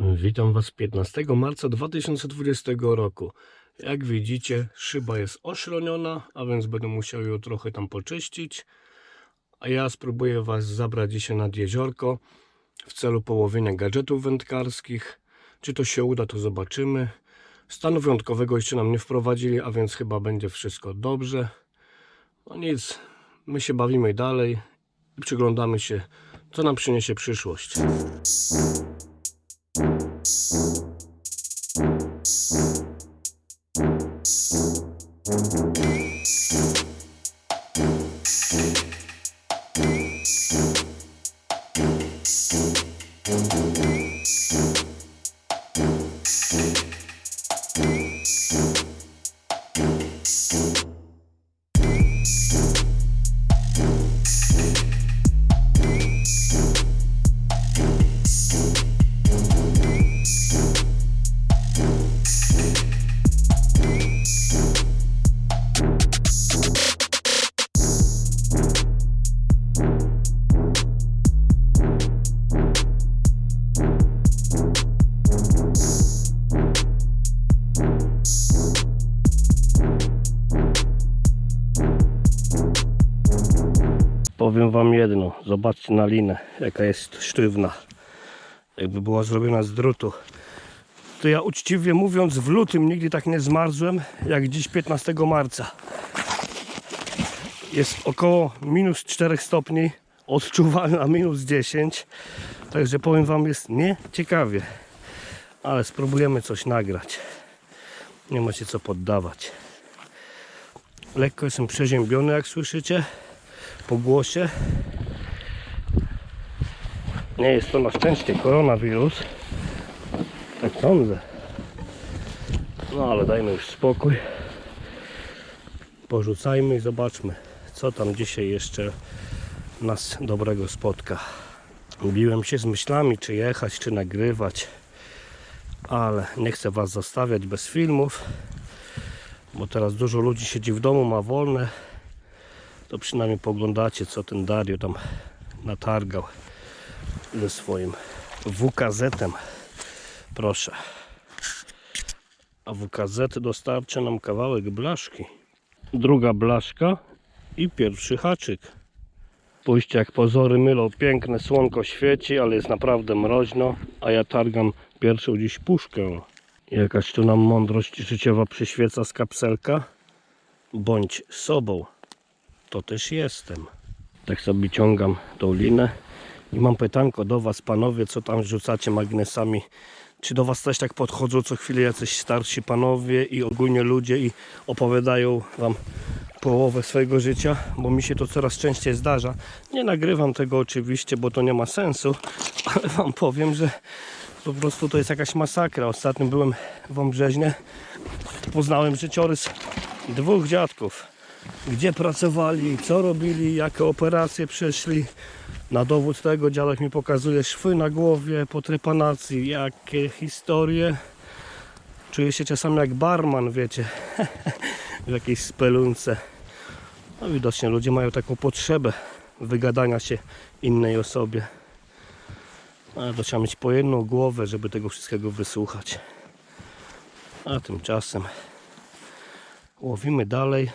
Witam Was 15 marca 2020 roku. Jak widzicie, szyba jest oszroniona, a więc będę musiał ją trochę tam poczyścić. A ja spróbuję Was zabrać dzisiaj nad jeziorko w celu połowienia gadżetów wędkarskich. Czy to się uda, to zobaczymy. Stanu wyjątkowego jeszcze nam nie wprowadzili, a więc chyba będzie wszystko dobrze. No nic, my się bawimy dalej i przyglądamy się, co nam przyniesie przyszłość. Powiem wam jedno, zobaczcie na linę, jaka jest sztywna. Jakby była zrobiona z drutu. To ja uczciwie mówiąc w lutym nigdy tak nie zmarzłem jak dziś 15 marca. Jest około minus 4 stopni, odczuwalna minus 10. Także powiem wam jest nieciekawie. Ale spróbujemy coś nagrać. Nie ma się co poddawać. Lekko jestem przeziębiony jak słyszycie po głosie. Nie jest to na szczęście koronawirus. Tak sądzę. No ale dajmy już spokój. Porzucajmy i zobaczmy, co tam dzisiaj jeszcze nas dobrego spotka. Biłem się z myślami, czy jechać, czy nagrywać, ale nie chcę Was zostawiać bez filmów, bo teraz dużo ludzi siedzi w domu, ma wolne to przynajmniej poglądacie co ten Dario tam natargał ze swoim WKZ-em. Proszę. A WKZ dostarczy nam kawałek blaszki. Druga blaszka i pierwszy haczyk. Pójście jak pozory mylą, piękne słonko świeci, ale jest naprawdę mroźno, a ja targam pierwszą dziś puszkę. Jakaś tu nam mądrość życiowa przyświeca z kapselka. Bądź sobą to też jestem. Tak sobie ciągam tą linę i mam pytanko do Was, panowie, co tam rzucacie magnesami. Czy do Was też tak podchodzą co chwilę jacyś starsi panowie i ogólnie ludzie i opowiadają Wam połowę swojego życia, bo mi się to coraz częściej zdarza. Nie nagrywam tego oczywiście, bo to nie ma sensu, ale Wam powiem, że po prostu to jest jakaś masakra. Ostatnio byłem w Wąbrzeźnie, poznałem życiorys dwóch dziadków gdzie pracowali, co robili, jakie operacje przeszli. Na dowód tego dziadek mi pokazuje szwy na głowie po trepanacji, jakie historie. Czuję się czasami jak barman, wiecie, w jakiejś spelunce. No widocznie ludzie mają taką potrzebę wygadania się innej osobie. Ale to trzeba mieć po jedną głowę, żeby tego wszystkiego wysłuchać. A tymczasem łowimy dalej.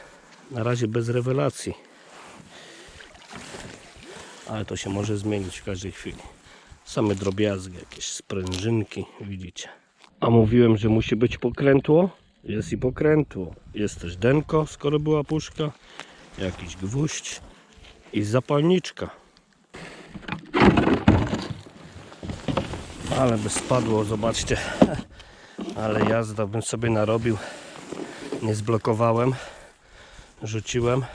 Na razie bez rewelacji. Ale to się może zmienić w każdej chwili. Same drobiazgi, jakieś sprężynki, widzicie. A mówiłem, że musi być pokrętło? Jest i pokrętło. Jest też denko, skoro była puszka. Jakiś gwóźdź i zapalniczka. Ale by spadło, zobaczcie. Ale jazda bym sobie narobił. Nie zblokowałem rzuciłem.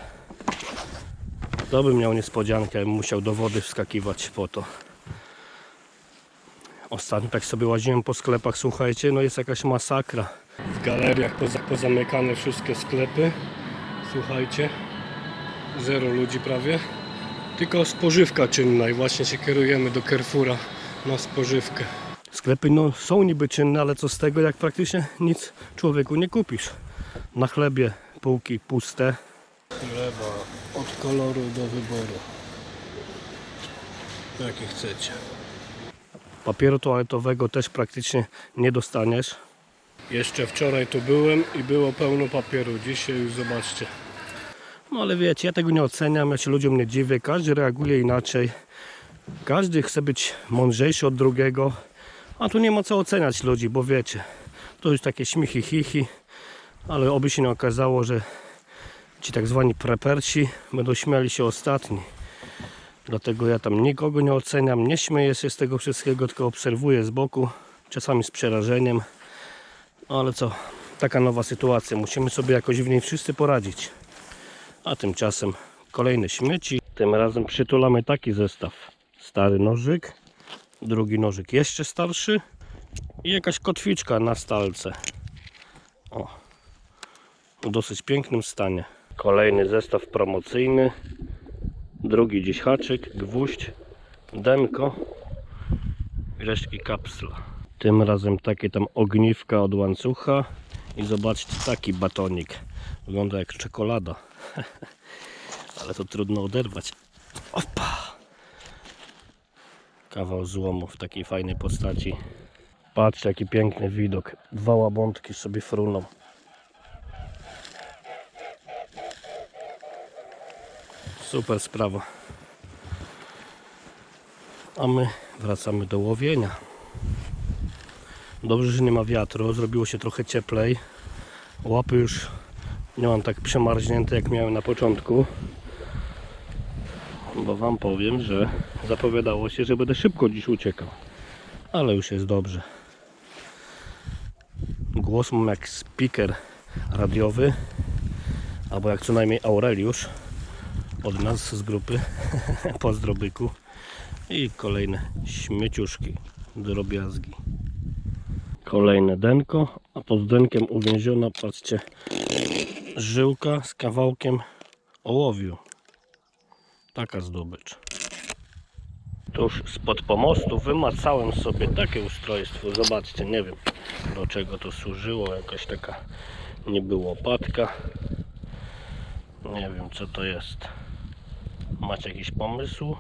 To bym miał niespodziankę musiał do wody wskakiwać po to. Ostatnio tak sobie łaziłem po sklepach słuchajcie no jest jakaś masakra. W galeriach poza, pozamykane wszystkie sklepy. Słuchajcie zero ludzi prawie. Tylko spożywka czynna i właśnie się kierujemy do Carrefoura na spożywkę. Sklepy no są niby czynne ale co z tego jak praktycznie nic człowieku nie kupisz. Na chlebie półki puste. Chleba od koloru do wyboru. Jakie chcecie. Papieru toaletowego też praktycznie nie dostaniesz. Jeszcze wczoraj tu byłem i było pełno papieru. Dzisiaj już zobaczcie. No ale wiecie, ja tego nie oceniam, ja się ludziom nie dziwię. Każdy reaguje inaczej. Każdy chce być mądrzejszy od drugiego. A tu nie ma co oceniać ludzi, bo wiecie, to już takie śmichy, chichi. Ale oby się nie okazało, że ci tak zwani prepersi będą śmiali się ostatni. Dlatego ja tam nikogo nie oceniam, nie śmieję się z tego wszystkiego, tylko obserwuję z boku, czasami z przerażeniem. Ale co, taka nowa sytuacja, musimy sobie jakoś w niej wszyscy poradzić. A tymczasem kolejne śmieci. Tym razem przytulamy taki zestaw. Stary nożyk, drugi nożyk jeszcze starszy i jakaś kotwiczka na stalce. O, w dosyć pięknym stanie. Kolejny zestaw promocyjny. Drugi dziś haczyk, gwóźdź, denko i resztki kapsla. Tym razem takie tam ogniwka od łańcucha i zobaczcie taki batonik. Wygląda jak czekolada. Ale to trudno oderwać. Opa! Kawał złomu w takiej fajnej postaci. Patrzcie jaki piękny widok. Dwa łabątki sobie fruną. Super sprawa. A my wracamy do łowienia. Dobrze, że nie ma wiatru, zrobiło się trochę cieplej. Łapy już nie mam tak przemarznięte jak miałem na początku. Bo wam powiem, że zapowiadało się, że będę szybko dziś uciekał. Ale już jest dobrze. Głos mam jak speaker radiowy, albo jak co najmniej Aureliusz od nas z grupy Pozdrobyku i kolejne śmieciuszki, drobiazgi. Kolejne denko, a pod denkiem uwięziona, patrzcie, żyłka z kawałkiem ołowiu. Taka zdobycz. Tuż spod pomostu wymacałem sobie takie ustrojstwo. Zobaczcie, nie wiem do czego to służyło. Jakaś taka nie było łopatka. Nie wiem co to jest. Macie jakiś pomysł?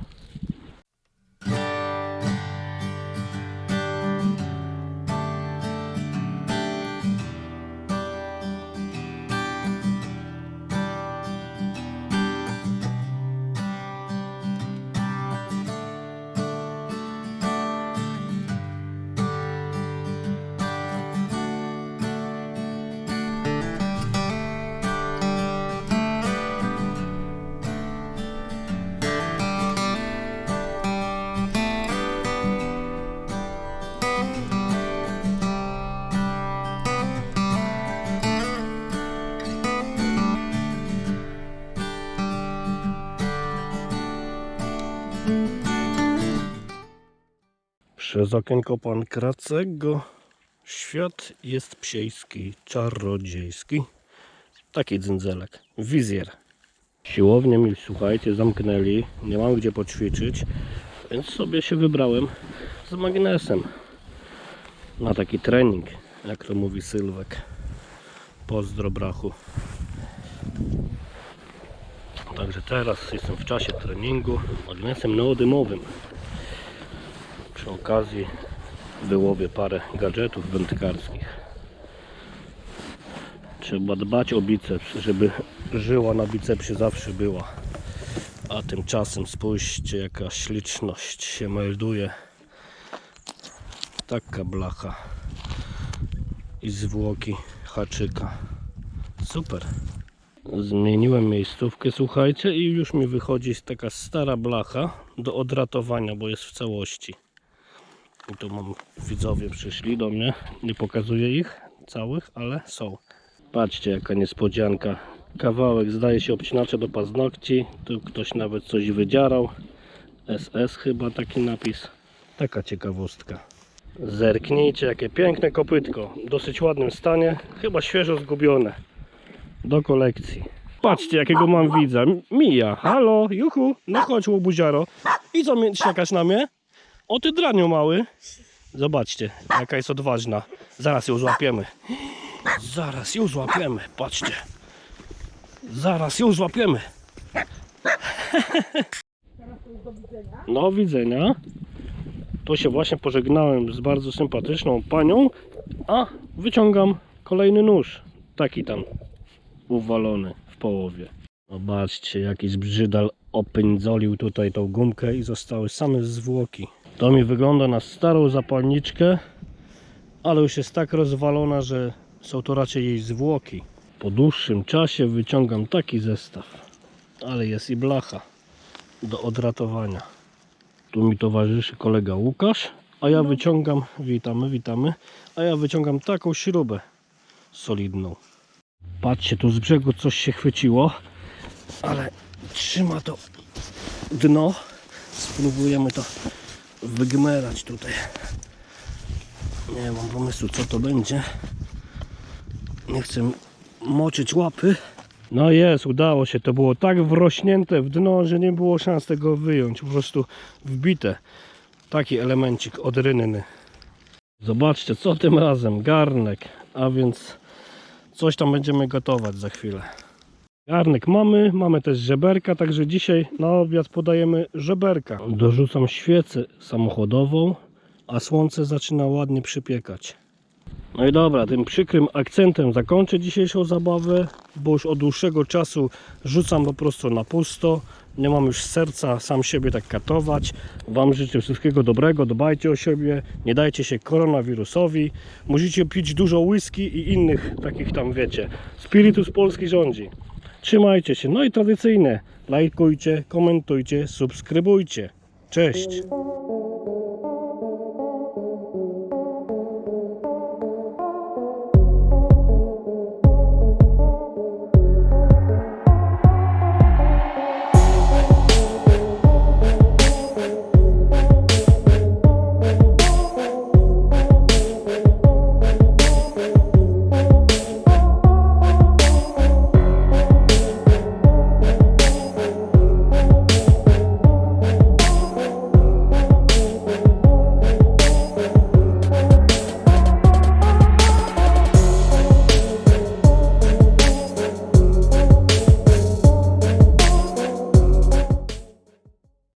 Przez okienko pan Kracego świat jest psiejski, czarodziejski. Taki dzędzelek, wizjer. Siłownię mi, słuchajcie, zamknęli, nie mam gdzie poćwiczyć, więc sobie się wybrałem z magnesem na taki trening, jak to mówi Sylwek. Pozdro brachu. Także teraz jestem w czasie treningu magnesem neodymowym. Przy okazji wyłowię parę gadżetów wędkarskich. Trzeba dbać o biceps, żeby żyła na bicepsie zawsze była. A tymczasem spójrzcie jaka śliczność się melduje. Taka blacha i zwłoki haczyka. Super. Zmieniłem miejscówkę, słuchajcie, i już mi wychodzi taka stara blacha do odratowania, bo jest w całości. I tu mam widzowie przyszli do mnie. Nie pokazuję ich całych, ale są. Patrzcie jaka niespodzianka. Kawałek zdaje się obcinacze do paznokci. Tu ktoś nawet coś wydzierał. SS chyba taki napis. Taka ciekawostka. Zerknijcie jakie piękne kopytko. W dosyć ładnym stanie. Chyba świeżo zgubione. Do kolekcji. Patrzcie jakiego mam widza. Mija. Halo, juchu. No chodź łobuziaro. I co mnie czekasz na mnie? O ty dranio mały. Zobaczcie, jaka jest odważna. Zaraz ją złapiemy. Zaraz ją złapiemy. Patrzcie. Zaraz ją złapiemy. No widzenia. To się właśnie pożegnałem z bardzo sympatyczną panią, a wyciągam kolejny nóż. Taki tam uwalony w połowie. Zobaczcie, jakiś brzydal opędzolił tutaj tą gumkę i zostały same zwłoki. To mi wygląda na starą zapalniczkę, ale już jest tak rozwalona, że są to raczej jej zwłoki. Po dłuższym czasie wyciągam taki zestaw, ale jest i blacha do odratowania. Tu mi towarzyszy kolega Łukasz, a ja wyciągam, witamy, witamy, a ja wyciągam taką śrubę solidną. Patrzcie, tu z brzegu coś się chwyciło, ale trzyma to dno. Spróbujemy to wygmerać tutaj. Nie mam pomysłu, co to będzie. Nie chcę moczyć łapy. No jest, udało się. To było tak wrośnięte w dno, że nie było szans tego wyjąć. Po prostu wbite. Taki elemencik od rynny. Zobaczcie, co tym razem. Garnek. A więc coś tam będziemy gotować za chwilę. Garnek mamy, mamy też żeberka, także dzisiaj na obiad podajemy żeberka. Dorzucam świecę samochodową, a słońce zaczyna ładnie przypiekać. No i dobra, tym przykrym akcentem zakończę dzisiejszą zabawę, bo już od dłuższego czasu rzucam po prostu na pusto. Nie mam już serca sam siebie tak katować. Wam życzę wszystkiego dobrego, dbajcie o siebie, nie dajcie się koronawirusowi. Musicie pić dużo whisky i innych takich tam wiecie. Spiritus polski rządzi. Trzymajcie się. No i tradycyjne. Lajkujcie, komentujcie, subskrybujcie. Cześć.